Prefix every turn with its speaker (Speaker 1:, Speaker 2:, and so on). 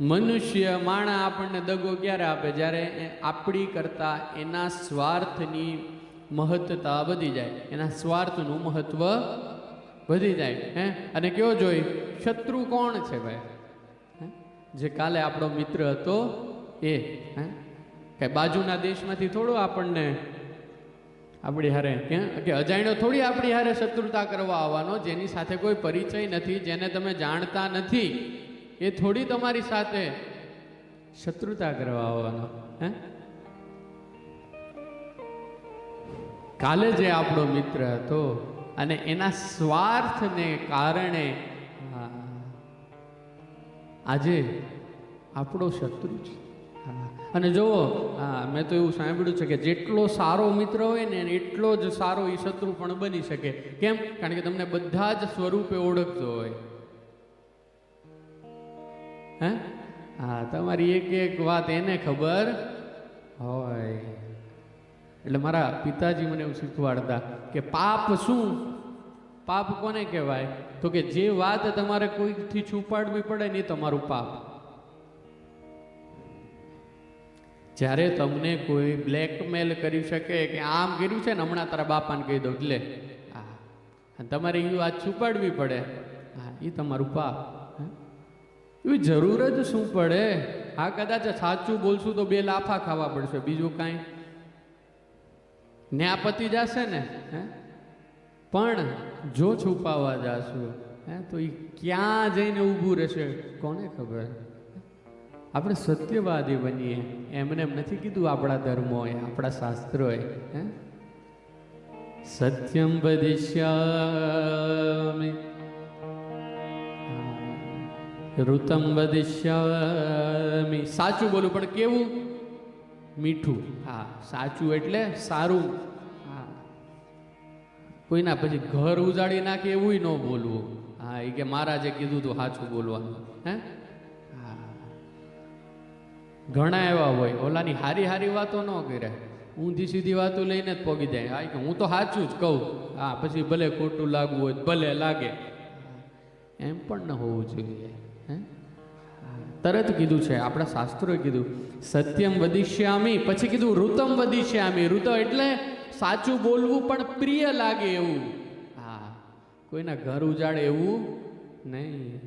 Speaker 1: મનુષ્ય માણા આપણને દગો ક્યારે આપે? જ્યારે આપણી કરતાં એના સ્વાર્થની મહત્તા વધી જાય. એના સ્વાર્થનું મહત્વ વધી જાય. હે? અને કયો જોઈ? શત્રુ કોણ છે ભાઈ? જે કાલે આપણો મિત્ર હતો એ. હે? કે બાજુના દેશમાંથી થોડો આપણને આપણી હારે કે અજાણ્યો થોડી આપણી હારે શત્રુતા કરવા આવવાનો, જેની સાથે કોઈ પરિચય નથી, જેને તમે જાણતા નથી. એ થોડી તમારી સાથે શત્રુતા કરવા આવવાનો, હે? કાલે જે આપણો મિત્ર હતો અને એના સ્વાર્થને કારણે આજે આપણો શત્રુ છે. અને જુઓ મેં તો એવું સાંભળ્યું છે કે જેટલો સારો મિત્ર હોય ને એટલો જ સારો એ શત્રુ પણ બની શકે. કેમ? કારણ કે તમને બધા જ સ્વરૂપે ઓળખતો હોય. હે? હા, તમારી એક એક વાત એને ખબર હોય. એટલે મારા પિતાજી મને એવું શીખવાડતા કે પાપ શું? પાપ કોને કહેવાય? તો કે જે વાત તમારે કોઈથી છુપાડવી પડે ને તમારું પાપ. જ્યારે તમને કોઈ બ્લેકમેલ કરી શકે કે આમ કર્યું છે ને, હમણાં તારા બાપાને કહી દઉં એટલે હા. તમારે એ વાત છુપાડવી પડે. હા, એ તમારું પાપ? એવી જરૂર જ શું પડે? હા, કદાચ સાચું બોલશું તો બે લાફા ખાવા પડશે બીજું કાંઈ? ન્યાપતિ જશે ને, હે? પણ જો છુપાવા જાશું, હે, તો એ ક્યાં જઈને ઊભું રહેશે? કોને ખબર? આપણે સત્યવાદી બનીએ. એમને એમ નથી કીધું આપણા ધર્મોએ, આપણા શાસ્ત્રોએ, હે? સત્યમ વદિષ્યામિ ઋતમ વદિષ્યામિ સાચું બોલું પણ કેવું મીઠું હા સાચું એટલે સારું. હા. કોઈના પછી ઘર ઉજાડી નાખે એવું ન બોલવું. હા એ કે મહારાજે કીધું તું સાચું બોલવાનું. હે? હા. ઘણા એવા હોય ઓલાની હારી હારી વાતો ન કરે. ઊંધી સીધી વાતો લઈને જ પોગી જાય. હા કે હું તો સાચું જ કહું. હા પછી ભલે ખોટું લાગવું હોય ભલે લાગે. એમ પણ ન હોવું જોઈએ. તરત કીધું છે, આપણા શાસ્ત્રોએ કીધું, સત્યમ વદિષ્યામી. પછી કીધું, ઋતમ વદિષ્યામી. ઋત એટલે સાચું બોલવું પણ પ્રિય લાગે એવું. હા, કોઈના ઘર ઉજાડે એવું નહીં.